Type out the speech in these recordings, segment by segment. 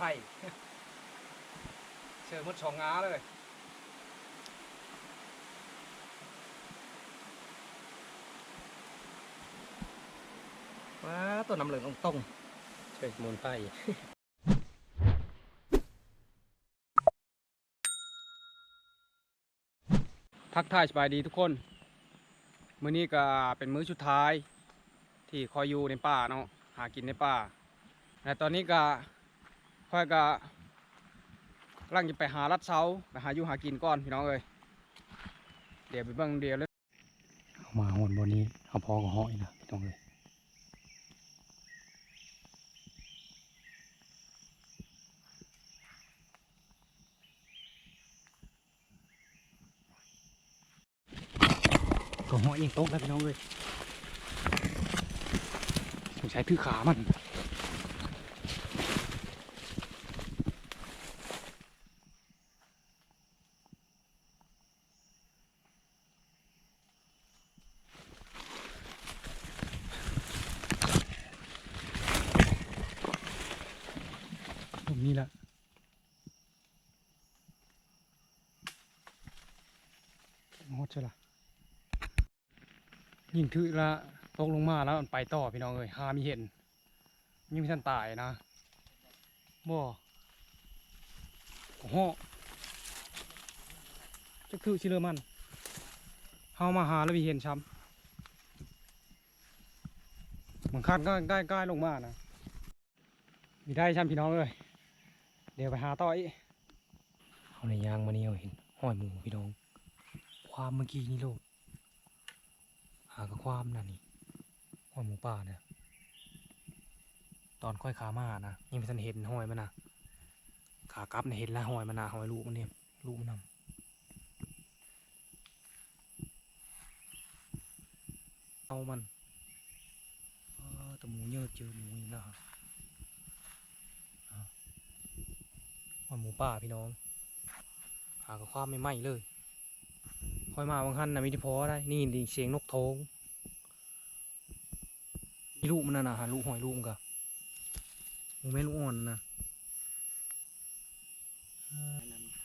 ไทยเชื่อมดสองงาเลยว้าตัวน้ำเหลืองตรงใช่สมุนไพรๆทักทายสบายดีทุกคน มื้อนี้ก็เป็นมื้อสุดท้าย ที่คอยอยู่ในป่าเนาะ หากินในป่า แต่ตอนนี้ก็ ค่อยก็กำลังจะไปหารัดเสาไปหาอยู่หากินก่อนพี่น้องเอ้ยเดี๋ยวไปเบิ่งเดียวเลยเอามาหอนบนนี้เอาพอกับหอยนะพี่น้องเลยก็หอยเองตกแล้วพี่น้องเลยผมใช้ถือขามัน นี้ละงดใช่ละยิงถือละตกลงมาแล้วมันไปต่อพี่น้องเอ้ยหามีเห็นยังไม่ทันตายนะบ่โอ้โหจะคือชิเลอมันเฮามาหาแล้วมีเห็นช้ำมันคาดกล้ใกล้ใกล้ลงมานะมีได้ช่ำพี่น้องเลย ดี๋ยวไปหาต่ออีกเอาในยางมาเนี่เอาเห็นห้อยหมูพี่น้อง ความเมื่อกี้นี่โลกหากับความนั่นนี่ห้อยหมูป่าเนี่ยตอนค่อยขามานะยังไม่ทันเห็นห้อยมันนะขากลับเนี่ยเห็นแล้วห้อยมันนะห้อยลูกมันเนี่ยลูกมันนำเอามันแต่หมูเยอะเจอหมูอีกแล้วห อยหมูป่าพี่น้อง หากับความไม่ไหม้เลยคอยมาบางคันนะมีที่พอได้ นี่ดิเสียงนกโทงมีลูกมันน่ะนะหาลูกหอยลูกมันกะมูแม่ลูกอ่อนนะ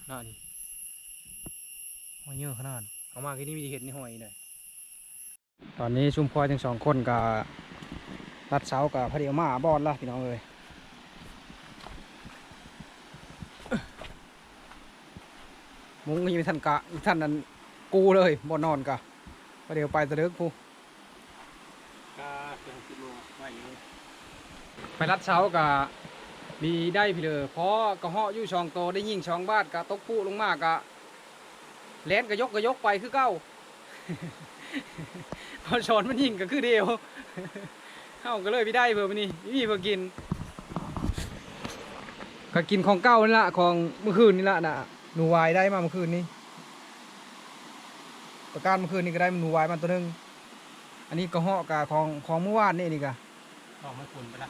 น่าดิหอยเยอะขนาดเอามาแค่นี้มีเห็นในหอยเลยตอนนี้ชุมพรทั้งสองคนกับรัดเสากับพอดีเอามาบอดละพี่น้องเลย มุ้งยังไม่ทันกะอีกท่านนั้นกูเลยบ่นอนกะก็เดี๋ยวไปตะเดึกกูก็เป็นกิโลไม่เยอะไปรัดเช้ากะมีได้พี่เลยเพราะกระเหาะอยู่ช่องโตได้ยิงช่องบาดกะตกปูลงมากะแลนกระยกกระยกไปคือเก้าพอชอนมันยิงก็คือเดียวเข้าก็เลยพี่ได้เพิ่มอนี่มีเพื่อกินก็กินของเก้านี่ละของเมื่อคืนนี่ละน่ะ หนูวายได้มาเมื่อคืนนี้ประการเมื่อคืนนี้ก็ได้หนูวายมาตัวหนึงอันนี้ก็เหาะกะของของเมื่อวานนี่นี่กะต้องไม่ฝุ่นไปละ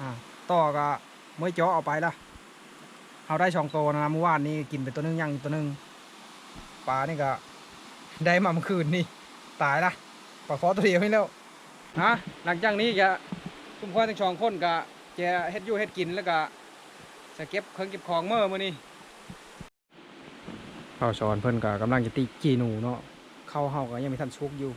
อ่าต่อก็เมื่อเจาะเอาไปละเอาได้สองตัวนะเมื่อวานนี้กินไปตัวหนึงยังอีกตัวหนึงปลานี่ก็ได้มาเมื่อคืนนี่ตายละปลาคอตัวเดียวนี่แล้วฮะหลังจากนี้จะคุ้มครองทั้งสองคนก็จะเฮ็ดอยู่เฮ็ดกินแล้วก็จะเก็บเครื่องเก็บของเมื่อมื้อนี้ ข้าวสอนเพิ่นก็กำลังจะตีกีนูเนาะข้าวเฮาก็ยังมีทันชุกอยู่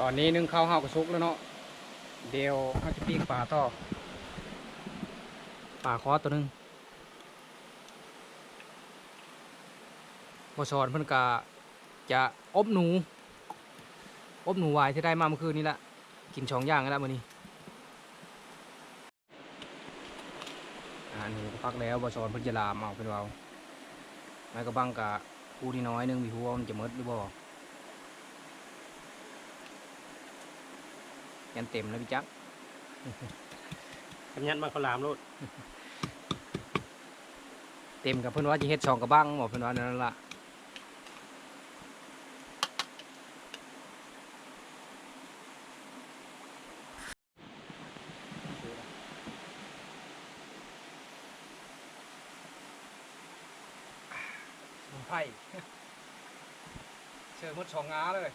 ตอนนี้นึ่งข้าวห้าวกระซุกแล้วเนาะเดี๋ยวเขาจะปิ้งปลาต่อปลาคอตัวนึงพอสอนเพิ่นกะจะอบหนู อบหนูวายที่ได้มาเมื่อคืนนี้ละกินสองย่างแล้วมื้อนี้อาหนูพักแล้วบอสอนเพิ่นจะลามเอาเป็นเราไม้กระบังกะผู้ที่น้อยนึงมีหัวามันจะมดหรือบ่ ยันเต็มแล้วพี่จักกำยันมาเขาวหลามโลดเต็มกับเพิ่นว่าจะเฮ็ดสองกระบังบอกเพิ่นว่านั่นล่ะสมุนไพรเชิญมดสองงาเลย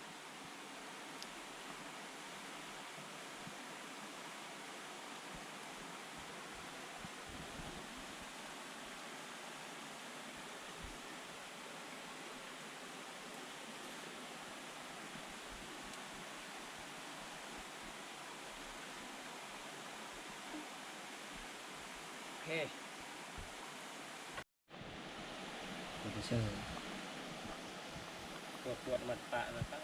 โอเคเดี๋ยวไปเชิญปวดปวดมันปะนะครับ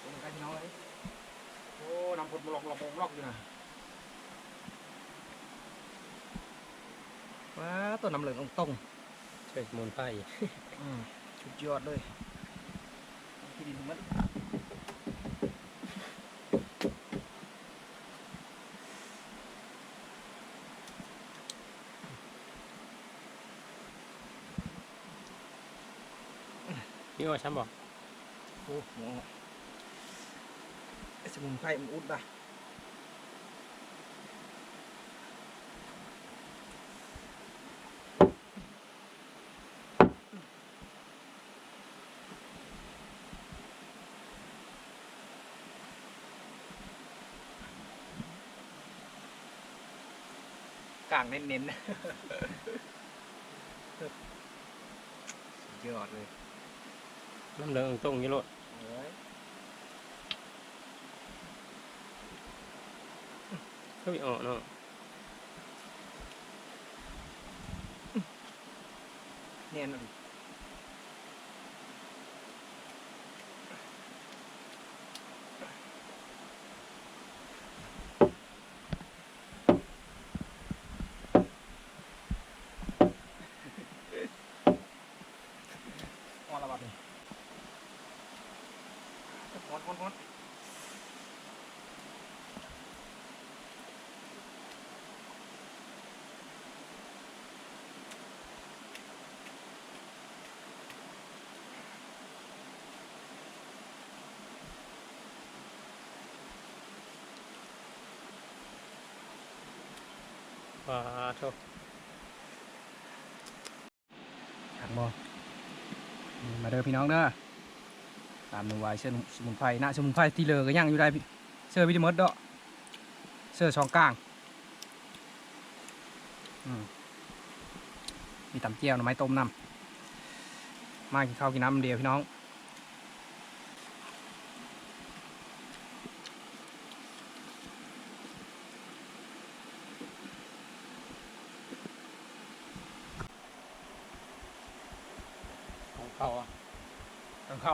โอ้มันใกล้พี่น้องเลยโอ้ น้ำผุดมาหลอกหลอกหลอกอยู่นะว้า ตัวน้ำเหลืองตรงใช่สมุนไพรๆอืมสุดยอดเลยที่ดินมันนี่ว่าฉันบอกโอ้โหไอ้สมุนไพรมันอุดป่ะางเน้นๆสุดยอดเลยน้ำเหลืองตรงนี้โลดเอ้ยก็มีออกเนาะเนียนอะดิอ่อนละบัดนี่ฮอนฮอนฮอน ว้าโทษหักบอมาเด้อพี่น้องเด้อตามหนึ่งไว้เสื้อสมุนไพรนะสมุนไพรที่เลอก็ยังอยู่ได้เสื้อวิธีมดเด้อเสื้อช่องกลางมมีตำเจียวหน่อไม้ต้มน้ำมากินข้าวกินน้ำเดียวพี่น้อง ของเข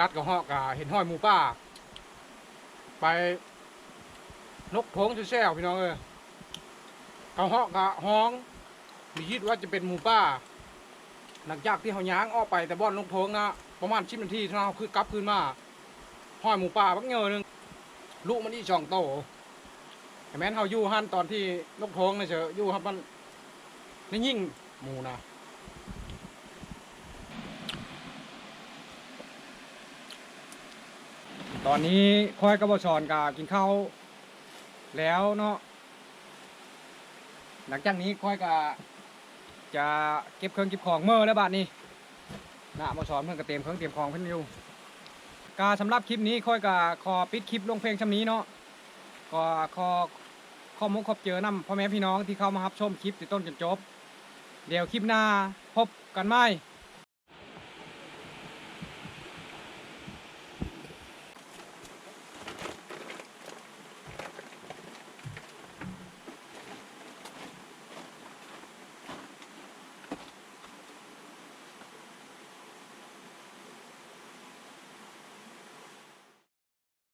รัดกับหอกกะเห็นห้อยหมูป่าไปนกพงแซ่วพี่น้องเอ้ยเขาหอกกะห้อง มีคิดว่าจะเป็นหมูป่าหลังจากที่เขาย้างออกไปแต่บ่อนนกพงนะประมาณชิบนาทีเท่านั้นเขาคือกลับคืนมาห้อยหมูป่าบักเงอหนึ่งลูกมันอีช่องโตแม่นเขาอยู่หันตอนที่นกพงนะเชอะอยู่ครับมันนี่ยิ่งหมูนะ ตอนนี้ค่อยกับบชอนกากินข้าวแล้วเนาะหลังจากนี้ค่อยกาจะเก็บเครื่องเก็บของเมื่อแล้วบาดนี้นะบชอนเพิ่งก็เตรียมเครื่องเตรียมของเพิ่นอยู่กาสำหรับคลิปนี้ค่อยกาขอปิดคลิปลงเพลงชำนี้เนาะก็ขอขอมุกขอบเจอนำพ่อแม่พี่น้องที่เข้ามารับชมคลิปติดต้นจนจบ เดี๋ยวคลิปหน้าพบกันไหม่